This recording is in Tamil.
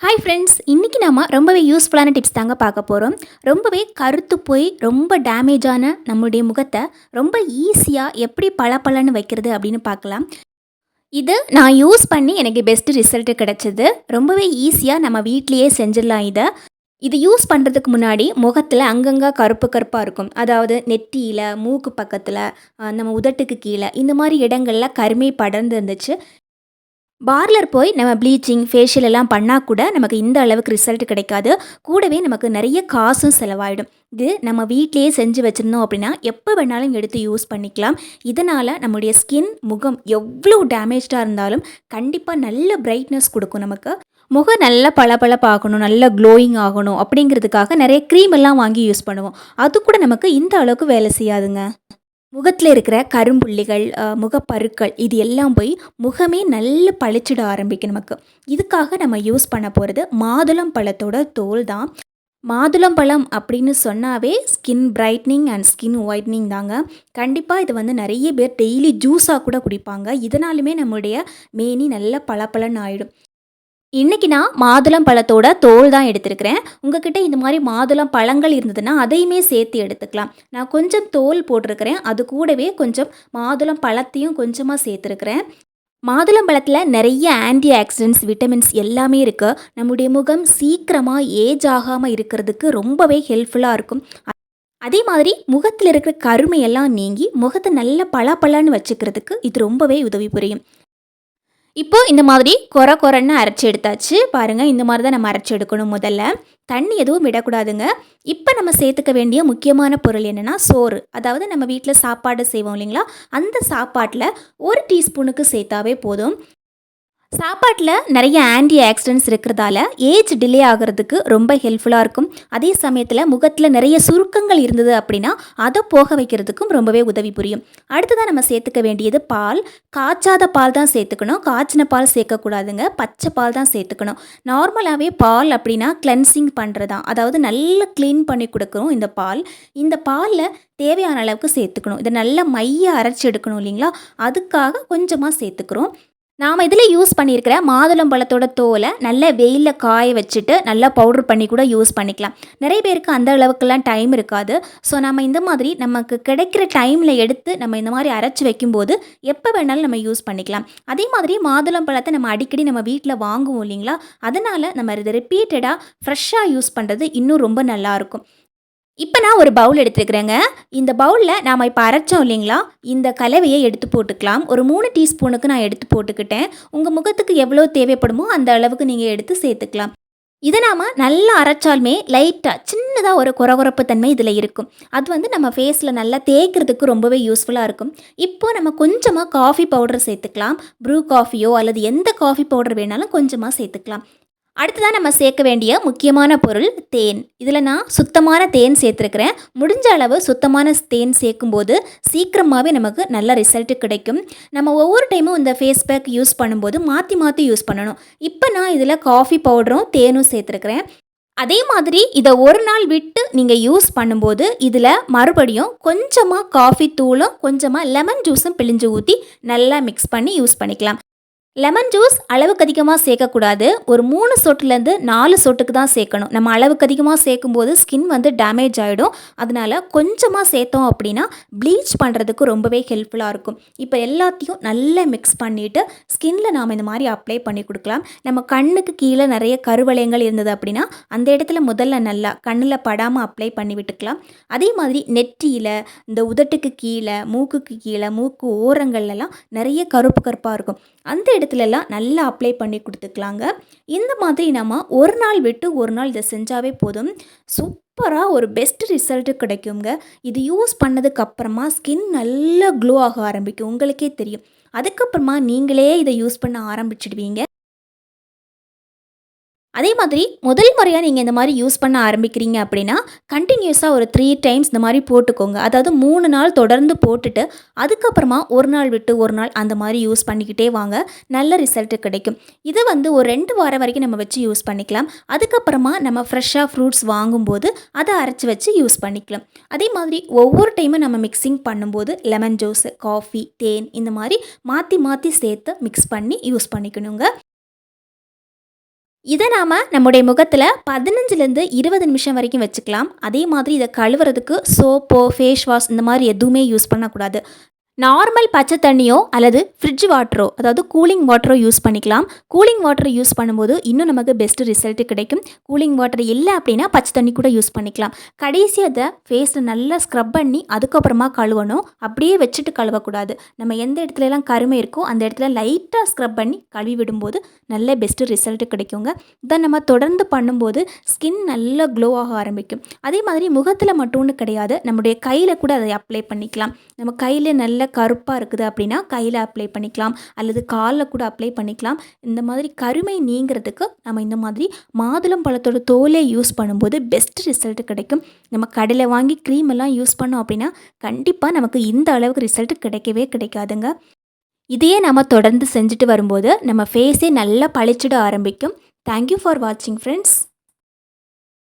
ஹாய் ஃப்ரெண்ட்ஸ் இன்றைக்கி நம்ம ரொம்பவே யூஸ்ஃபுல்லான டிப்ஸ் தாங்க பார்க்க போகிறோம் ரொம்பவே கருத்து போய் ரொம்ப டேமேஜான நம்மளுடைய முகத்தை ரொம்ப ஈஸியாக எப்படி பளபளன்னு வைக்கிறது அப்படின்னு பார்க்கலாம். இது நான் யூஸ் பண்ணி எனக்கு பெஸ்ட் ரிசல்ட் கிடச்சிது. ரொம்பவே ஈஸியாக நம்ம வீட்லேயே செஞ்சிடலாம் இதை. இது யூஸ் பண்ணுறதுக்கு முன்னாடி முகத்தில் அங்கங்கே கருப்பு கருப்பாக இருக்கும். அதாவது நெற்றியில் மூக்கு பக்கத்தில் நம்ம உதட்டுக்கு கீழே இந்த மாதிரி இடங்களில் கருமை படர்ந்து இருந்துச்சு. பார்லர் போய் நம்ம ப்ளீச்சிங் ஃபேஷியல் எல்லாம் பண்ணால் கூட நமக்கு இந்த அளவுக்கு ரிசல்ட் கிடைக்காது. கூடவே நமக்கு நிறைய காசும் செலவாயிடும். இது நம்ம வீட்டிலேயே செஞ்சு வச்சுருந்தோம் அப்படின்னா எப்போ வேணாலும் எடுத்து யூஸ் பண்ணிக்கலாம். இதனால் நம்முடைய ஸ்கின் முகம் எவ்வளோ டேமேஜாக இருந்தாலும் கண்டிப்பாக நல்ல பிரைட்னஸ் கொடுக்கும் நமக்கு. முகம் நல்லா பளபளப்பாகணும் நல்லா க்ளோயிங் ஆகணும் அப்படிங்கிறதுக்காக நிறைய க்ரீம் எல்லாம் வாங்கி யூஸ் பண்ணுவோம். அது கூட நமக்கு இந்த அளவுக்கு வேலை செய்யாதுங்க. முகத்தில் இருக்கிற கரும்புள்ளிகள் முகப்பருக்கள் இது எல்லாம் போய் முகமே நல்ல பளிச்சிட ஆரம்பிக்கும் நமக்கு. இதுக்காக நம்ம யூஸ் பண்ண போகிறது மாதுளம் பழத்தோட தோல் தான். மாதுளம் பழம் அப்படின்னு சொன்னாவே skin brightening and skin whitening தாங்க. கண்டிப்பாக இது வந்து நிறைய பேர் டெய்லி ஜூஸாக கூட குடிப்பாங்க. இதனாலுமே நம்முடைய மேனி நல்ல பளபளன்னு ஆகிடும் இன்றைக்கி நான் மாதுளம் பழத்தோட தோல் தான் எடுத்திருக்கிறேன். உங்ககிட்ட இந்த மாதிரி மாதுளம் பழங்கள் இருந்ததுன்னா அதையுமே சேர்த்து எடுத்துக்கலாம். நான் கொஞ்சம் தோல் போட்டிருக்கிறேன். அது கூடவே கொஞ்சம் மாதுளம் பழத்தையும் கொஞ்சமாக சேர்த்துருக்கிறேன். மாதுளம் பழத்தில் நிறைய ஆன்டி ஆக்சிடென்ட்ஸ் விட்டமின்ஸ் எல்லாமே இருக்குது நம்முடைய முகம் சீக்கிரமாக ஏஜ் ஆகாமல் இருக்கிறதுக்கு ரொம்பவே ஹெல்ப்ஃபுல்லாக இருக்கும். அதே மாதிரி முகத்தில் இருக்கிற கருமையெல்லாம் நீங்கி முகத்தை நல்ல பளபளன்னு வச்சுக்கிறதுக்கு இது ரொம்பவே உதவி புரியும். இப்போது இந்த மாதிரி கொர கொரன்னு அரைச்சி எடுத்தாச்சு. பாருங்கள் இந்த மாதிரி தான் நம்ம அரைச்சி எடுக்கணும் முதல்ல. தண்ணி எதுவும் விடக்கூடாதுங்க. இப்போ நம்ம சேர்த்துக்க வேண்டிய முக்கியமான பொருள் என்னென்னா சோறு. அதாவது நம்ம வீட்டில் சாப்பாடு செய்வோம் இல்லைங்களா? அந்த சாப்பாட்டில் ஒரு டீஸ்பூனுக்கு சேர்த்தாவே போதும். சாப்பாட்டில் நிறைய ஆன்டி ஆக்சிடென்ட்ஸ் இருக்கிறதால ஏஜ் டிலே ஆகிறதுக்கு ரொம்ப ஹெல்ப்ஃபுல்லாக இருக்கும். அதே சமயத்தில் முகத்தில் நிறைய சுருக்கங்கள் இருந்தது அப்படின்னா அதை போக வைக்கிறதுக்கும் ரொம்பவே உதவி புரியும். அடுத்ததாக நம்ம சேர்த்துக்க வேண்டியது பால். காய்ச்சாத பால் தான் சேர்த்துக்கணும். காய்ச்சின பால் சேர்க்கக்கூடாதுங்க. பச்சை பால் தான் சேர்த்துக்கணும். நார்மலாகவே பால் அப்படின்னா கிளென்சிங் பண்ணுறது தான் அதாவது நல்லா க்ளீன் பண்ணி கொடுக்குறோம் இந்த பால். இந்த பாலில் தேவையான அளவுக்கு சேர்த்துக்கணும். இதை நல்லா மைய அரைச்சி எடுக்கணும் இல்லைங்களா? அதுக்காக கொஞ்சமாக சேர்த்துக்கிறோம். நாம் இதில் யூஸ் பண்ணியிருக்கிற மாதுளம் பழத்தோட தோலை நல்ல வெயிலில் காய வச்சுட்டு நல்லா பவுடர் பண்ணி கூட யூஸ் பண்ணிக்கலாம். நிறைய பேருக்கு அந்த அளவுக்குலாம் டைம் இருக்காது. ஸோ நம்ம இந்த மாதிரி நமக்கு கிடைக்கிற டைமில் எடுத்து நம்ம இந்த மாதிரி அரைச்சி வைக்கும்போது எப்போ வேணாலும் நம்ம யூஸ் பண்ணிக்கலாம். அதே மாதிரி மாதுளம் பழத்தை நம்ம அடிக்கடி நம்ம வீட்டில் வாங்குவோம் இல்லைங்களா? அதனால் நம்ம இதை ரிப்பீட்டடாக ஃப்ரெஷ்ஷாக யூஸ் பண்ணுறது இன்னும் ரொம்ப நல்லாயிருக்கும் இப்போ நான் ஒரு பவுல் எடுத்துருக்குறேங்க. இந்த பவுலில் நாம் இப்போ அரைச்சோம் இல்லைங்களா? இந்த கலவையை எடுத்து போட்டுக்கலாம். ஒரு மூணு டீஸ்பூனுக்கு நான் எடுத்து போட்டுக்கிட்டேன். உங்கள் முகத்துக்கு எவ்வளோ தேவைப்படுமோ அந்த அளவுக்கு நீங்கள் எடுத்து சேர்த்துக்கலாம். இதை நாம் நல்லா அரைச்சாலுமே லைட்டாக சின்னதாக ஒரு குறகுறப்பு தன்மை இதில் இருக்கும். அது வந்து நம்ம ஃபேஸில் நல்லா தேய்க்கிறதுக்கு ரொம்பவே யூஸ்ஃபுல்லாக இருக்கும். இப்போ நம்ம கொஞ்சமாக காஃபி பவுடர் சேர்த்துக்கலாம். ப்ரூ காஃபியோ அல்லது எந்த காஃபி பவுடர் வேணாலும் கொஞ்சமாக சேர்த்துக்கலாம். அடுத்ததாக நம்ம சேர்க்க வேண்டிய முக்கியமான பொருள் தேன். இதில் நான் சுத்தமான தேன் சேர்த்துருக்கிறேன். முடிஞ்ச அளவு சுத்தமான தேன் சேர்க்கும்போது சீக்கிரமாகவே நமக்கு நல்ல ரிசல்ட் கிடைக்கும். நம்ம ஒவ்வொரு டைமும் இந்த ஃபேஸ் பேக் யூஸ் பண்ணும்போது மாற்றி மாற்றி யூஸ் பண்ணணும். இப்போ நான் இதில் காஃபி பவுடரும் தேனும் சேர்த்துருக்கிறேன். அதே மாதிரி இதை ஒரு நாள் விட்டு நீங்கள் யூஸ் பண்ணும்போது இதில் மறுபடியும் கொஞ்சமாக காஃபி தூளும் கொஞ்சமாக லெமன் ஜூஸும் பிழிஞ்சு ஊற்றி நல்லா மிக்ஸ் பண்ணி யூஸ் பண்ணிக்கலாம். லெமன் ஜூஸ் அளவுக்கு அதிகமாக சேர்க்கக்கூடாது. ஒரு மூணு சொட்டுலேருந்து நாலு சொட்டுக்கு தான் சேர்க்கணும். நம்ம அளவுக்கு அதிகமாக சேர்க்கும்போது ஸ்கின் வந்து டேமேஜ் ஆகிடும் அதனால கொஞ்சமாக சேர்த்தோம் அப்படின்னா ப்ளீச் பண்ணுறதுக்கு ரொம்பவே ஹெல்ப்ஃபுல்லாக இருக்கும். இப்போ எல்லாத்தையும் நல்லா மிக்ஸ் பண்ணிவிட்டு ஸ்கின்ல நாம் இந்த மாதிரி அப்ளை பண்ணி கொடுக்கலாம். நம்ம கண்ணுக்கு கீழே நிறைய கருவளையங்கள் இருந்தது அப்படின்னா அந்த இடத்துல முதல்ல நல்லா கண்ணில் படாமல் அப்ளை பண்ணி விட்டுக்கலாம். அதே மாதிரி நெற்றியில் இந்த உதட்டுக்கு கீழே மூக்குக்கு கீழே மூக்கு ஓரங்கள்லாம் நிறைய கருப்பு கருப்பாக இருக்கும். அந்த இடத்துல இடத்துலலாம் நல்லா அப்ளை பண்ணி கொடுத்துக்கலாங்க. இந்த மாதிரி நம்ம ஒரு நாள் விட்டு ஒரு நாள் இதை செஞ்சாவே போதும். சூப்பராக ஒரு பெஸ்ட் ரிசல்ட்டு கிடைக்குங்க. இது யூஸ் பண்ணதுக்கப்புறமா ஸ்கின் நல்லா க்ளோ ஆக ஆரம்பிக்கும். உங்களுக்கே தெரியும். அதுக்கப்புறமா நீங்களே இதை யூஸ் பண்ண ஆரம்பிச்சிடுவீங்க. அதே மாதிரி முதல் முறையாக நீங்கள் இந்த மாதிரி யூஸ் பண்ண ஆரம்பிக்கிறீங்க அப்படின்னா கண்டினியூஸாக ஒரு த்ரீ டைம்ஸ் இந்த மாதிரி போட்டுக்கோங்க. அதாவது மூணு நாள் தொடர்ந்து போட்டுட்டு அதுக்கப்புறமா ஒரு நாள் விட்டு ஒரு நாள் அந்த மாதிரி யூஸ் பண்ணிக்கிட்டே வாங்க. நல்ல ரிசல்ட்டு கிடைக்கும். இதை வந்து ஒரு ரெண்டு வாரம் வரைக்கும் நம்ம வச்சு யூஸ் பண்ணிக்கலாம். அதுக்கப்புறமா நம்ம ஃப்ரெஷ்ஷாக ஃப்ரூட்ஸ் வாங்கும்போது அதை அரைச்சி வச்சு யூஸ் பண்ணிக்கலாம். அதே மாதிரி ஒவ்வொரு டைமும் நம்ம மிக்சிங் பண்ணும்போது லெமன் ஜூஸ் காஃபி தேன் இந்த மாதிரி மாற்றி மாற்றி சேர்த்து மிக்ஸ் பண்ணி யூஸ் பண்ணிக்கணுங்க. இதை நாம் நம்முடைய முகத்தில் பதினஞ்சுலேருந்து இருபது நிமிஷம் வரைக்கும் வச்சுக்கலாம். அதே மாதிரி இதை கழுவுறதுக்கு சோப்போ ஃபேஸ் வாஷ் இந்த மாதிரி எதுவுமே யூஸ் பண்ணக்கூடாது. நார்மல் பச்சை தண்ணியோ அல்லது ஃப்ரிட்ஜ் வாட்டரோ அதாவது கூலிங் வாட்டரோ யூஸ் பண்ணிக்கலாம். கூலிங் வாட்டர் யூஸ் பண்ணும்போது இன்னும் நமக்கு பெஸ்ட் ரிசல்ட் கிடைக்கும். கூலிங் வாட்டர் இல்லை அப்படின்னா பச்சை தண்ணி கூட யூஸ் பண்ணிக்கலாம். கடைசி அதை ஃபேஸில் நல்லா ஸ்க்ரப் பண்ணி அதுக்கப்புறமா கழுவணும். அப்படியே வச்சுட்டு கழுவக்கூடாது. நம்ம எந்த இடத்துலலாம் கருமை இருக்கோ அந்த இடத்துல லைட்டாக ஸ்க்ரப் பண்ணி கழுவி விடும்போது நல்ல பெஸ்ட் ரிசல்ட் கிடைக்குங்க. இதை நம்ம தொடர்ந்து பண்ணும்போது ஸ்கின் நல்லா க்ளோ ஆக ஆரம்பிக்கும். அதே மாதிரி முகத்தில் மட்டும்னு கிடையாது. நம்முடைய கையில் கூட அதை அப்ளை பண்ணிக்கலாம். நம்ம கையில் நல்ல கருப்பாக இருக்குது அப்படின்னா கையில் அப்ளை பண்ணிக்கலாம். அல்லது காலில் கூட அப்ளை பண்ணிக்கலாம். இந்த மாதிரி கருமை நீங்கிறதுக்கு நம்ம இந்த மாதிரி மாதுளம் பழத்தோட தோலை யூஸ் பண்ணும்போது பெஸ்ட் ரிசல்ட் கிடைக்கும். நம்ம கடையில் வாங்கி க்ரீம் எல்லாம் யூஸ் பண்ணோம் அப்படின்னா கண்டிப்பாக நமக்கு இந்த அளவுக்கு ரிசல்ட் கிடைக்கவே கிடைக்காதுங்க. இதையே நம்ம தொடர்ந்து செஞ்சுட்டு வரும்போது நம்ம ஃபேஸே நல்லா பழிச்சிட ஆரம்பிக்கும். தேங்க்யூ ஃபார் வாட்சிங் ஃப்ரெண்ட்ஸ்